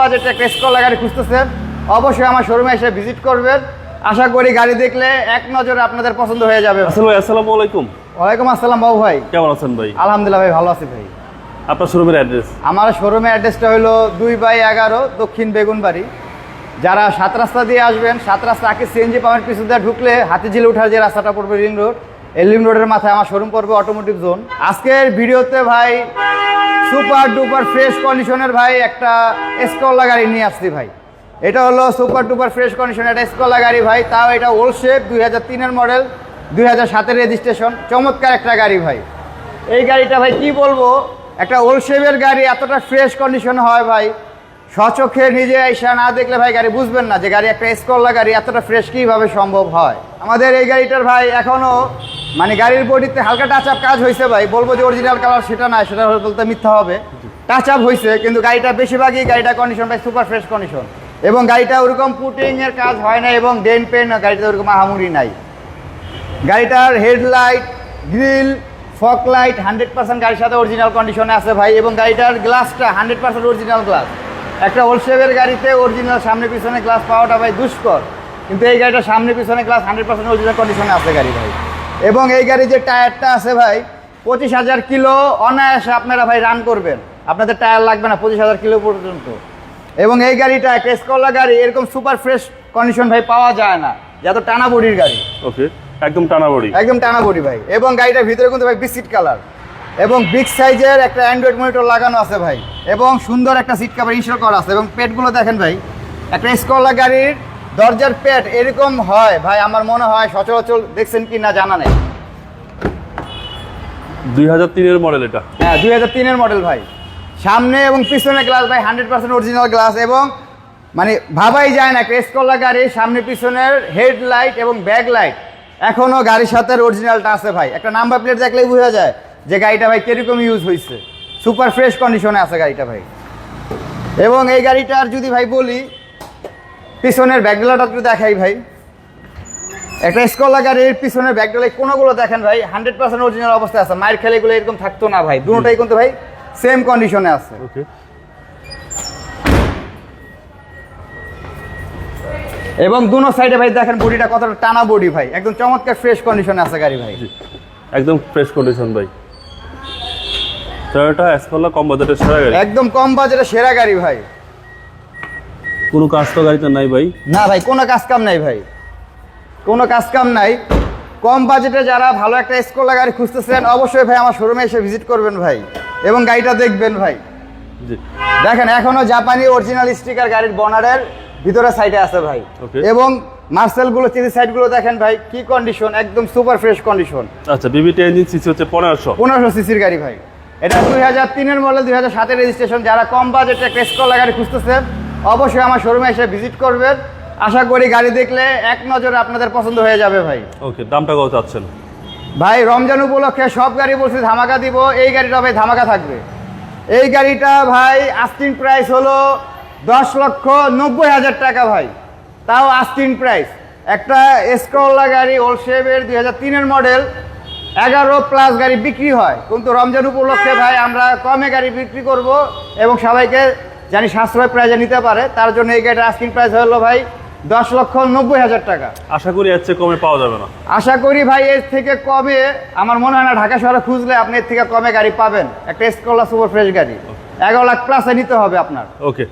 বাজেটে একটা গাড়ি খুঁজতেছেন অবশ্যই আমার শোরুমে এসে ভিজিট করবেন। আশা করি গাড়ি দেখলে এক নজরে আপনাদের পছন্দ হয়ে যাবে। আসল ভাই আসসালামু আলাইকুম। ওয়ালাইকুম আসসালাম বাবু ভাই। কেমন আছেন ভাই? আলহামদুলিল্লাহ ভাই ভালো আছি ভাই। আপনার শোরুমের অ্যাড্রেস? আমার শোরুমের অ্যাড্রেসটা হলো দুই বাই এগারো দক্ষিণ বেগুনবাড়ি। যারা সাত রাস্তা দিয়ে আসবেন সাত রাস্তা আগে সিএনজি পাম্পের পিছু দিয়ে ঢুকলে হাতিঝিল উঠার যে রাস্তাটা পড়বে রিং রোড রিং রোডের মাথায় আমার শোরুম পড়বে অটোমোটিভ জোন আজকের ভিডিওতে ভাই সুপার ডুপার ফ্রেশ কন্ডিশনের ভাই একটা স্কলা গাড়ি নিয়ে আসছি ভাই। এটা হলো সুপার ডুপার ফ্রেশ কন্ডিশনের একটা স্কলা গাড়ি ভাই। তাও এটা ওল্ড শেপ দুই হাজার তিনের মডেল দুই হাজার সাতের রেজিস্ট্রেশন চমৎকার একটা গাড়ি ভাই। এই গাড়িটা ভাই কি বলব, একটা ওল্ড শেপের গাড়ি, এতটা ফ্রেশ কন্ডিশন হয় ভাই। স্বচক্ষে নিজে এসে না দেখলে ভাই গাড়ি বুঝবেন না যে গাড়ি একটা স্কল্লা গাড়ি, এতটা ফ্রেশ কীভাবে সম্ভব হয়? আমাদের এই গাড়িটার ভাই এখনও মানে গাড়ির বডিতে হালকা টাচ আপ কাজ হয়েছে ভাই। বলব যে অরিজিনাল কালার সেটা না সেটা বলতে মিথ্যা হবে। টাচ আপ হয়েছে কিন্তু গাড়িটা বেশিরভাগই গাড়িটা কন্ডিশন ভাই সুপার ফ্রেশ কন্ডিশন এবং গাড়িটা ওরকম পুটিং এর কাজ হয় না এবং ডেন পেন গাড়িটা ওরকম আহামুরি নাই। গাড়িটার headlight grill fog light hundred percent গাড়ির সাথে অরিজিনাল কন্ডিশনে আছে ভাই, এবং গাড়িটার গ্লাসটা হান্ড্রেড পার্সেন্ট অরিজিনাল গ্লাস একটা হোলসেলের গাড়িতে অরিজিনাল সামনে পিছনে গ্লাস পাওয়াটা ভাই দুষ্কর। কিন্তু এই গাড়িটা সামনে পিছনে গ্লাস হান্ড্রেড পার্সেন্ট অরিজিনাল কন্ডিশনে আছে গাড়ি ভাই। এবং এই গাড়ির যে টায়ারটা আছে ভাই পঁচিশ হাজার কিলো অনায়াসে আপনারা ভাই রান করবেন। আপনাদের টায়ার লাগবে না পঁচিশ হাজার কিলো পর্যন্ত। এবং এই গাড়িটা একটা স্কলা গাড়ি এরকম সুপার ফ্রেশ কন্ডিশন ভাই পাওয়া যায় না। যত টানা বডির গাড়ি। ওকে একদম টানা বড়ি। একদম টানা বডি ভাই। এবং গাড়িটার ভিতরে কিন্তু ভাই বিস্কিট কালার এবং বিগ সাইজের একটা অ্যান্ড্রয়েড মনিটর লাগানো আছে ভাই। এবং সুন্দর একটা সিট কাভার ইনস্টল করা আছে। এবং পেটগুলো দেখেন ভাই একটা স্কলা গাড়ির দরজার পেট এরকম হয়। ভাই আমার মনে হয় সচরাচর দেখছেন কি না জানা নেই। দুই হাজার তিনের মডেল এটা। হ্যাঁ দুই হাজার তিনের মডেল ভাই। সামনে এবং পিছনে গ্লাস ভাই হান্ড্রেড পার্সেন্ট অরিজিনাল গ্লাস এবং মানে ভাবাই যায় না ক্রেসকলা গাড়ি সামনে পিছনের হেডলাইট এবং ব্যাক লাইট এখনও গাড়ির সাথে অরিজিনালটা আছে ভাই। একটা নাম্বার প্লেট দেখলেই বোঝা যায়। যে গাড়িটা ভাই কীরকম ইউজ হয়েছে সুপার ফ্রেশ কন্ডিশনে আছে গাড়িটা ভাই। এবং এই গাড়িটার যদি ভাই বলি পিছনের ব্যাকডালাটা একটু দেখাই ভাই। একটা স্কলা গাড়ির পিছনের ব্যাকডালে কোনোগুলো দেখেন ভাই হান্ড্রেড পার্সেন্ট অরিজিনাল অবস্থায় আছে। মায়ের খেলে এগুলো এরকম থাকতো না ভাই। দুটোটাই কিন্তু ভাই সেম কন্ডিশনে আছে। ওকে এবং দুনো সাইডে ভাই দেখেন বডিটা কতটা টানা বডি ভাই। একদম চমৎকার ফ্রেশ কন্ডিশনে আছে গাড়ি ভাই। একদম ফ্রেশ কন্ডিশন ভাই। টয়োটা এসকলা কম বাজেটের সেরা গাড়ি? একদম কম বাজেটে সেরা গাড়ি ভাই। কোনো কাজ তো গাড়িতে নাই ভাই। না ভাই কোনো কাজ কাম নাই ভাই। কোনো কাজ কাম নাই। কম বাজেটে যারা ভালো একটা স্কোলা গাড়ি খুঁজতেছেন অবশ্যই ভাই আমার শোরুমে এসে ভিজিট করবেন ভাই এবং গাড়িটা দেখবেন ভাই। দেখেন এখনও জাপানি অরিজিনাল স্টিকার গাড়ির বনারের ভিতরে সাইডে আছে ভাই. এবং মার্সেলগুলো চিজি সাইডগুলো দেখেন ভাই কি কন্ডিশন একদম সুপার ফ্রেশ কন্ডিশন আচ্ছা বিবিটি ইঞ্জিন সিসি হচ্ছে পনেরোশো। পনেরোশো সিসির গাড়ি ভাই। এটা দুই হাজার তিনের মডেল দুই হাজার সাতের রেজিস্ট্রেশন যারা কম বাজেটে ক্রেস কলা গাড়ি খুঁজতেছেন অবশ্যই আমার শোরুমে এসে ভিজিট করবেন। আশা করি গাড়ি দেখলে এক নজরে আপনাদের পছন্দ হয়ে যাবে ভাই। ওকে দামটা কত চাচ্ছেন? ভাই রমজান উপলক্ষে সব গাড়ি বলছি ধামাকা দিব। এই গাড়িটা ভাই ধামাকা থাকবে। এই গাড়িটা ভাই আস্তিন প্রাইস হলো দশ লক্ষ নব্বই হাজার টাকা ভাই। তাও আস্তিন প্রাইস একটা স্কোলা গাড়ি ওলশেপের দুই হাজার তিনের মডেল এগারো প্লাস গাড়ি বিক্রি হয়। কিন্তু রমজান উপলক্ষে ভাই আমরা কমে গাড়ি বিক্রি করব এবং সবাইকে জানি সাশ্রয় প্রাইজে নিতে পারে। তার জন্য এই গাড়িটার আস্তিন প্রাইস হলো ভাই দশ লক্ষ নব্বই হাজার টাকা। আশা করি এর চেয়ে কমে পাওয়া যাবে না। আশা করি ভাই এর থেকে কমে আমার মনে হয় না ঢাকা শহরে খুঁজলে আপনি এর থেকে কমে গাড়ি পাবেন। একটা স্কলা সুপার ফ্রেশ গাড়ি। এগারো লাখ প্লাসে নিতে হবে আপনার। ওকে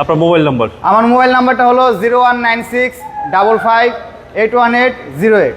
আপনার মোবাইল নাম্বার আমার মোবাইল নাম্বারটা হলো zero one nine six double five eight one eight zero eight